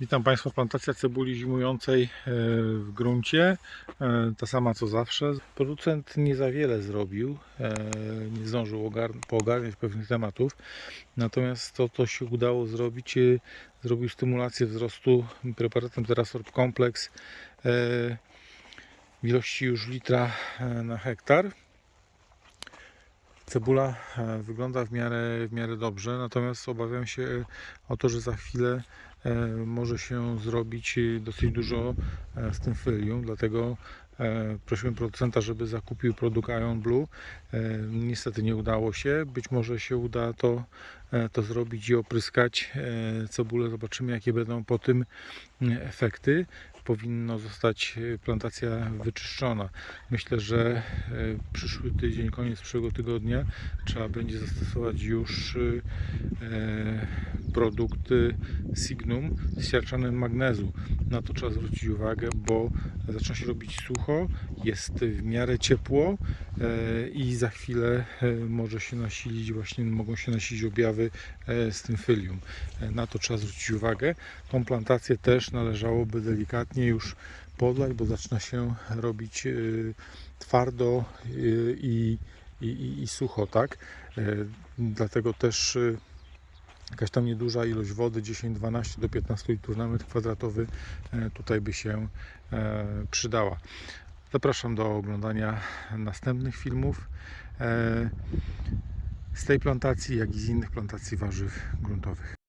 Witam Państwa, plantacja cebuli zimującej e, w gruncie, e, ta sama co zawsze. Producent nie za wiele zrobił, e, nie zdążył ogar- poogarniać pewnych tematów, natomiast to, co się udało zrobić, zrobił stymulację wzrostu preparatem Terasorb Complex e, w ilości już litra na hektar. Cebula e, wygląda w miarę, w miarę dobrze, natomiast obawiam się o to, że za chwilę e, może się zrobić e, dosyć dużo e, z tym fylium, dlatego e, prosiłem producenta, żeby zakupił produkt Ion Blue. E, Niestety nie udało się, być może się uda to, e, to zrobić i opryskać e, cebulę. Zobaczymy jakie będą po tym e, efekty. Powinno zostać e, plantacja wyczyszczona. Myślę, że e, przyszły tydzień, koniec przyszłego tygodnia trzeba będzie zastosować już e, produkty Signum z siarczanem magnezu. Na to trzeba zwrócić uwagę, bo zaczyna się robić sucho, jest w miarę ciepło i za chwilę może się nasilić, właśnie mogą się nasilić objawy z tym fylium. Na to trzeba zwrócić uwagę. Tą plantację też należałoby delikatnie już podlać, bo zaczyna się robić y, twardo y, i, i, i, i sucho, tak? E, Dlatego też y, jakaś tam nieduża ilość wody, 10-12 do 15 litrów na metr kwadratowy tutaj by się przydała. Zapraszam do oglądania następnych filmów z tej plantacji, jak i z innych plantacji warzyw gruntowych.